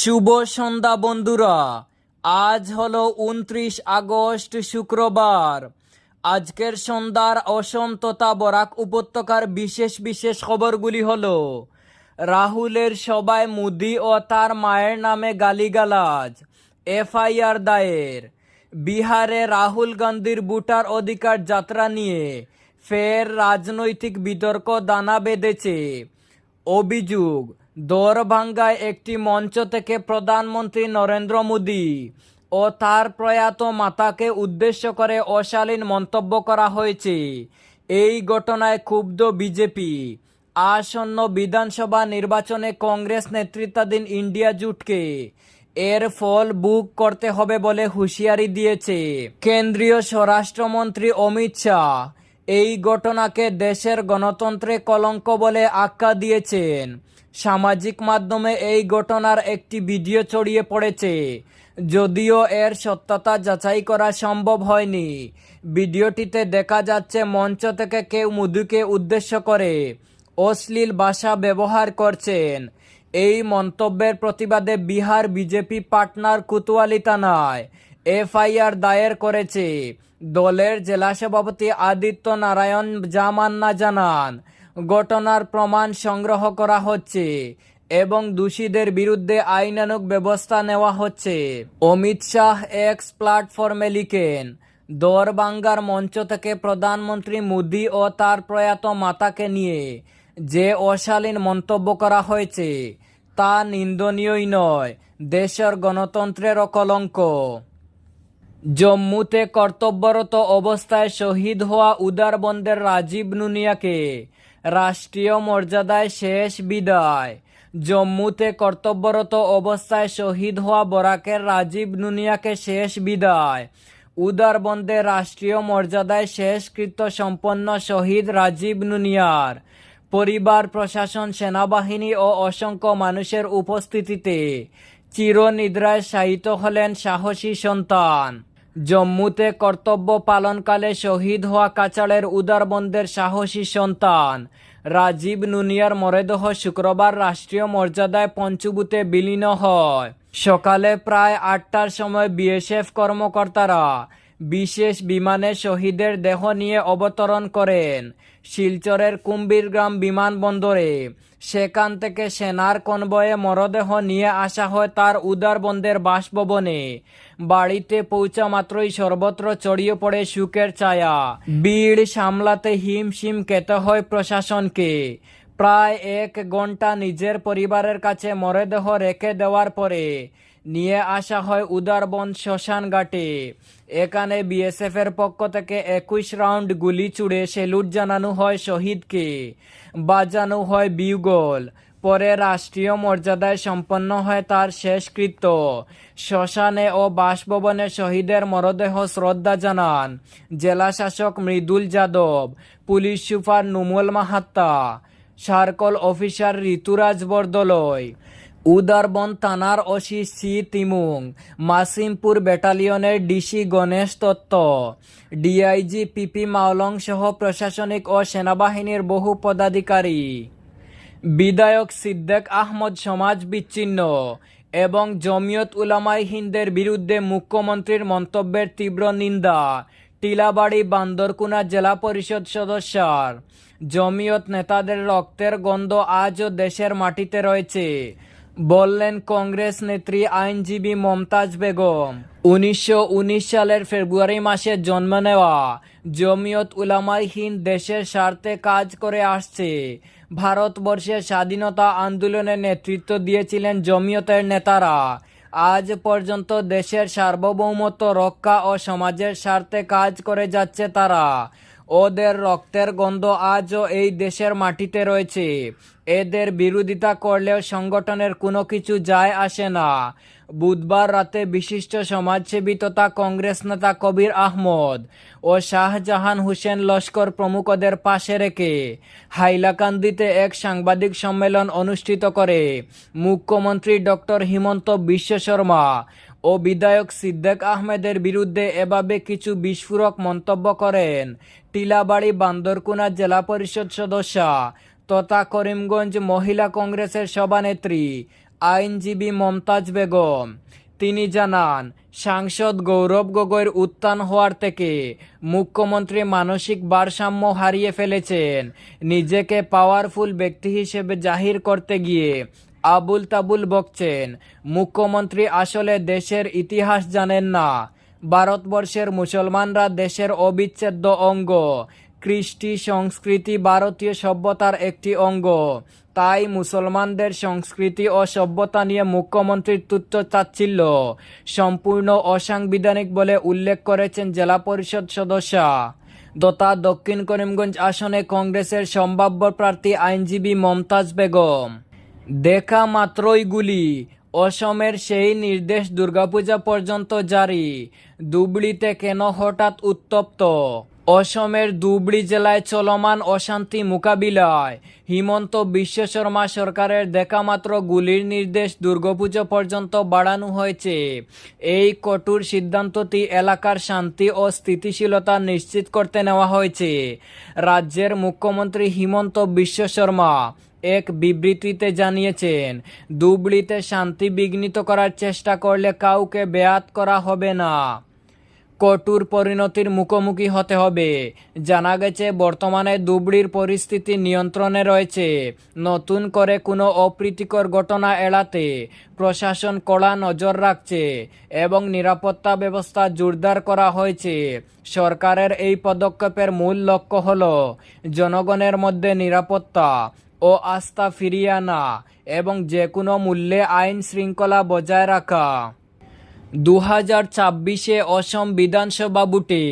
শুভ সন্ধ্যা বন্ধুরা। আজ হলো উনত্রিশ আগস্ট শুক্রবার। আজকের সন্ধ্যার অসম তথা বরাক উপত্যকার বিশেষ বিশেষ খবরগুলি হলো, রাহুলের সবাই মুদি ও তার মায়ের নামে গালিগালাজ, এফআইআর দায়ের, বিহারে রাহুল গান্ধীর ভোটার অধিকার যাত্রা নিয়ে ফের রাজনৈতিক বিতর্ক দানা বেঁধেছে, অভিযোগ দরভাঙ্গায় একটি মঞ্চ থেকে প্রধানমন্ত্রী নরেন্দ্র মোদী ও তার প্রয়াত মাতাকে উদ্দেশ্য করে অশালীন মন্তব্য করা হয়েছে। এই ঘটনায় ক্ষুব্ধ বিজেপি। আসন্ন বিধানসভা নির্বাচনে কংগ্রেস নেতৃত্বাধীন ইন্ডিয়া জুটকে এর ফল বুক করতে হবে বলে হুঁশিয়ারি দিয়েছে। কেন্দ্রীয় স্বরাষ্ট্রমন্ত্রী অমিত শাহ এই ঘটনাকে দেশের গণতন্ত্রে কলঙ্ক বলে আখ্যা দিয়েছেন। সামাজিক মাধ্যমে এই ঘটনার একটি ভিডিও ছড়িয়ে পড়েছে। যদিও এর সত্যতা যাচাই করা সম্ভব হয়নি। ভিডিওটিতে দেখা যাচ্ছে, মঞ্চ থেকে কেউ মধুকে উদ্দেশ্য করে অশ্লীল ভাষা ব্যবহার করছেন। এই মন্তব্যের প্রতিবাদে বিহার বিজেপি পাটনার কুতুয়ালি থানায় এফআইআর দায়ের করেছে। দলের জেলা সভাপতি আদিত্য নারায়ণ জামান্না জানান ঘটনার প্রমাণ সংগ্রহ করা হচ্ছে এবং দোষীদের বিরুদ্ধে আইনানুগ ব্যবস্থা নেওয়া হচ্ছে। অমিত শাহ এক্স প্ল্যাটফর্মে লিখেন, দরবাঙ্গার মঞ্চ থেকে প্রধানমন্ত্রী মোদী ও তার প্রয়াত মাতাকে নিয়ে যে অশালীন মন্তব্য করা হয়েছে, তা নিন্দনীয়ই নয়, দেশের গণতন্ত্রের কলঙ্ক। জম্মুতে কর্তব্যরত অবস্থায় শহীদ হওয়া উদারবন্দের রাজীব নুনিয়াকে রাষ্ট্রীয় মর্যাদায় শেষ বিদায়। জম্মুতে কর্তব্যরত অবস্থায় শহীদ হওয়া বরাকের রাজীব নুনিয়াকে শেষ বিদায়। উদারবন্দে রাষ্ট্রীয় মর্যাদায় শেষকৃত্য সম্পন্ন শহীদ রাজীব নুনিয়ার। পরিবার, প্রশাসন, সেনাবাহিনী ও অসংখ্য মানুষের উপস্থিতিতে চিরনিদ্রায় শায়িত হলেন সাহসী সন্তান। জম্মুতে কর্তব্য পালনকালে শহীদ হওয়া কাচালের উদারবন্দের সাহসী সন্তান। রাজীব নুনিয়ার মরেদহ শুক্রবার রাষ্ট্রীয় মর্যাদায় পঞ্চুবুতে বিলীন হয়। সকালে প্রায় আটটার সময় বিএসএফ কর্মকর্তারা বিশেষ বিমানে শহীদের দেহ নিয়ে অবতরণ করেন। শিলচরের কুম্বীরগ্রাম বিমানবন্দরে। সেখান থেকে সেনার কনবয়ে মরদেহ নিয়ে আসা হয় তার উদারবন্দের বাসভবনে। বাড়িতে পৌঁছা মাত্রই সর্বত্র ছড়িয়ে পড়ে সুখের ছায়া। ভিড় সামলাতে হিমশিম খেতে হয় প্রশাসনকে। প্রায় এক ঘণ্টা নিজের পরিবারের কাছে মরদেহ রেখে দেওয়ার পরে নিয়ে আসা হয় উদারবন শ্মশান ঘাটে। এখানে বিএসএফ এর পক্ষ থেকে একুশ রাউন্ড গুলি ছুড়ে সেলুট জানানো হয় শহীদকে। বাজানো হয় বিউগল। পরে রাষ্ট্রীয় মর্যাদায় সম্পন্ন হয় তার শেষকৃত্য। শ্মশানে ও বাসভবনে শহীদের মরদেহ শ্রদ্ধা জানান। জেলা শাসক Mridul Yadav, police super Numal Mahatta, circle officer Rituraj Bordoloi Udarbond থানার OC C Timung, Masimpur ব্যাটালিয়নের DC Ganesh Dutta, DIG PP Maolong সহ প্রশাসনিক ও সেনাবাহিনীর বহু পদাধিকারী। বিধায়ক সিদ্দেক আহমদ সমাজ বিচ্ছিন্ন এবং জমিয়ত উলামাই হিন্দের বিরুদ্ধে মুখ্যমন্ত্রীর মন্তব্যের তীব্র নিন্দা, টিলাবাড়ি বান্দরকুনা জেলা পরিষদ সদস্যার। জমিয়ত নেতাদের রক্তের গন্ধ আজও দেশের মাটিতে রয়েছে। বললেন কংগ্রেস নেত্রী আইনজীবী মমতাজ বেগম। উনিশশো উনিশ সালের ফেব্রুয়ারি মাসে জন্ম নেওয়া জমিয়ত উলামাই হিন্দ দেশের স্বার্থে কাজ করে আসছে। ভারতবর্ষের স্বাধীনতা আন্দোলনে নেতৃত্ব দিয়েছিলেন জমিয়তের নেতারা। আজ পর্যন্ত দেশের সার্বভৌমত্ব রক্ষা ও সমাজের স্বার্থে কাজ করে যাচ্ছে তারা। ওদের রক্তের গন্ধ আজও এই দেশের মাটিতে রয়েছে। এদের বিরোধিতা করলেও সংগঠনের কোনো কিছু যায় আসে না। বুধবার রাতে বিশিষ্ট সমাজসেবী তথা কংগ্রেস নেতা কবির আহমদ ও শাহজাহান হুসেন লস্কর প্রমুখদের পাশে রেখে হাইলাকান্দিতে এক সাংবাদিক সম্মেলন অনুষ্ঠিত করে। মুখ্যমন্ত্রী ডক্টর হিমন্ত বিশ্ব শর্মা ও বিধায়ক সিদ্দেক আহমেদের বিরুদ্ধে এভাবে কিছু বিস্ফোরক মন্তব্য করেন টিলাবাড়ি বান্দরকুনা জেলা পরিষদ সদস্য তথা করিমগঞ্জ মহিলা কংগ্রেসের সভানেত্রী, আইনজীবী মমতাজ বেগম। তিনি জানান, সাংসদ গৌরব গগৈর উত্থান হওয়ার থেকে মুখ্যমন্ত্রী মানসিক ভারসাম্য হারিয়ে ফেলেছেন। নিজেকে পাওয়ারফুল ব্যক্তি হিসেবে জাহির করতে গিয়ে আবুল তাবুল বকছেন, মুখ্যমন্ত্রী আসলে দেশের ইতিহাস জানেন না। ভারতবর্ষের মুসলমানরা দেশের অবিচ্ছেদ্য অঙ্গ। কৃষ্টি সংস্কৃতি ভারতীয় সভ্যতার একটি অঙ্গ। তাই মুসলমানদের সংস্কৃতি ও সভ্যতা নিয়ে মুখ্যমন্ত্রীর তুচ্ছ চাচ্ছিল্য সম্পূর্ণ অসাংবিধানিক বলে উল্লেখ করেছেন জেলা পরিষদ সদস্য। দতা দক্ষিণ করিমগঞ্জ আসনে কংগ্রেসের সম্ভাব্য প্রার্থী আইনজীবী মমতাজ বেগম। দেখা মাত্রই গুলি। অসমের সেই নির্দেশ দুর্গাপূজা পর্যন্ত জারি। দুবড়িতে কেন হঠাৎ উত্তপ্ত? অসমের ধুবড়ি জেলায় চলমান অশান্তি মোকাবিলায়। হিমন্ত বিশ্ব শর্মা সরকারের দেখামাত্র গুলির নির্দেশ দুর্গাপুজো পর্যন্ত বাড়ানো হয়েছে। এই কঠোর সিদ্ধান্তটি এলাকার শান্তি ও স্থিতিশীলতা নিশ্চিত করতে নেওয়া হয়েছে। রাজ্যের মুখ্যমন্ত্রী হিমন্ত বিশ্ব শর্মা এক বিবৃতিতে জানিয়েছেন দুবড়িতে শান্তি বিঘ্নিত করার চেষ্টা করলে কাউকে বেয়াত করা হবে না। কঠোর পরিণতির মুখোমুখি হতে হবে। জানা গেছে, বর্তমানে দুবড়ির পরিস্থিতি নিয়ন্ত্রণে রয়েছে। নতুন করে কোনো অপ্রীতিকর ঘটনা এড়াতে প্রশাসন কড়া নজর রাখছে এবং নিরাপত্তা ব্যবস্থা জোরদার করা হয়েছে। সরকারের এই পদক্ষেপের মূল লক্ষ্য হল, জনগণের মধ্যে নিরাপত্তা ও আস্থা ফিরিয়ে আনা এবং যে কোনো মূল্যে আইন শৃঙ্খলা বজায় রাখা। দু হাজার ছাব্বিশে অসম বিধানসভা বুটে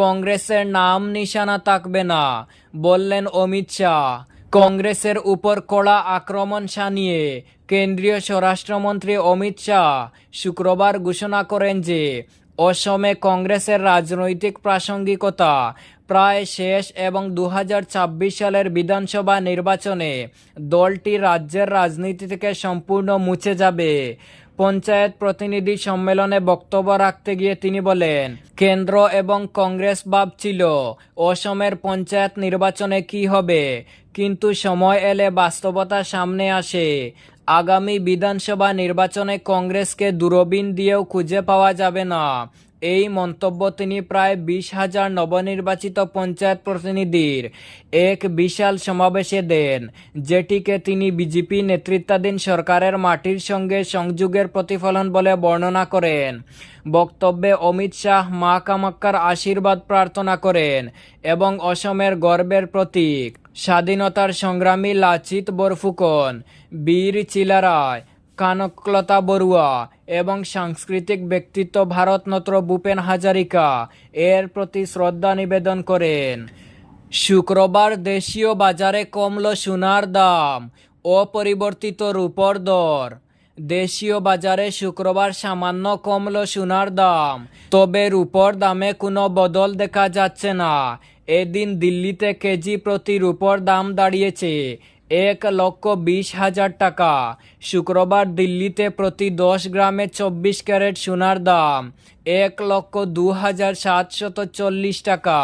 কংগ্রেসের নাম নিশানা থাকবে না, বললেন অমিত শাহ। কংগ্রেসের উপর কড়া আক্রমণ সানিয়ে কেন্দ্রীয় স্বরাষ্ট্রমন্ত্রী অমিত শাহ শুক্রবার ঘোষণা করেন যে, অসমে কংগ্রেসের রাজনৈতিক প্রাসঙ্গিকতা প্রায় শেষ এবং দু হাজার ছাব্বিশ সালের বিধানসভা নির্বাচনে দলটি রাজ্যের রাজনীতি থেকে সম্পূর্ণ মুছে যাবে। পঞ্চায়েত প্রতিনিধি সম্মেলনে বক্তব্য রাখতে গিয়ে তিনি বলেন, কেন্দ্র এবং কংগ্রেস ভাবছিল অসমের পঞ্চায়েত নির্বাচনে কি হবে? কিন্তু সময় এলে বাস্তবতা সামনে আসে। আগামী বিধানসভা নির্বাচনে কংগ্রেসকে দূরবীন দিয়েও খুঁজে পাওয়া যাবে না। এই মন্তব্য তিনি প্রায় বিশ হাজার নবনির্বাচিত পঞ্চায়েত প্রতিনিধির এক বিশাল সমাবেশে দেন, যেটিকে তিনি বিজেপি নেতৃত্বাধীন সরকারের মাটির সঙ্গে সংযোগের প্রতিফলন বলে বর্ণনা করেন। বক্তব্যে অমিত শাহ মা কামাক্কার আশীর্বাদ প্রার্থনা করেন এবং অসমের গর্বের প্রতীক, স্বাধীনতার সংগ্রামী লাচিত বরফুকন, বীর চিলারায় কানকলতা বড়ুয়া এবং সাংস্কৃতিক ব্যক্তিত্ব ভারতনত্র ভূপেন হাজারিকা এর প্রতি শ্রদ্ধা নিবেদন করেন। শুক্রবার দেশীয় বাজারে কমল সোনার দাম, অপরিবর্তিত রূপর দর। দেশীয় বাজারে শুক্রবার সামান্য কমল সোনার দাম, তবে রূপর দামে কোনো বদল দেখা যাচ্ছে না। এদিন দিল্লিতে কেজি প্রতি রূপর দাম দাঁড়িয়েছে। এক লক্ষ বিশ হাজার টাকা। শুক্রবার দিল্লিতে প্রতি দশ গ্রামে চব্বিশ ক্যারেট সোনার দাম এক লক্ষ দু হাজার সাতশত চল্লিশ টাকা,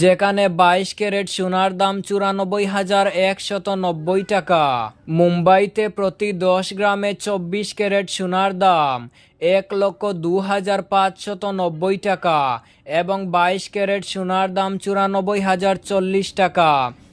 যেখানে বাইশ ক্যারেট সোনার দাম চুরানব্বই হাজার একশত নব্বই টাকা। মুম্বাইতে প্রতি দশ গ্রামে চব্বিশ ক্যারেট সোনার দাম এক লক্ষ দু হাজার পাঁচশত নব্বই টাকা এবং বাইশ ক্যারেট সোনার দাম চুরানব্বই হাজার চল্লিশ টাকা।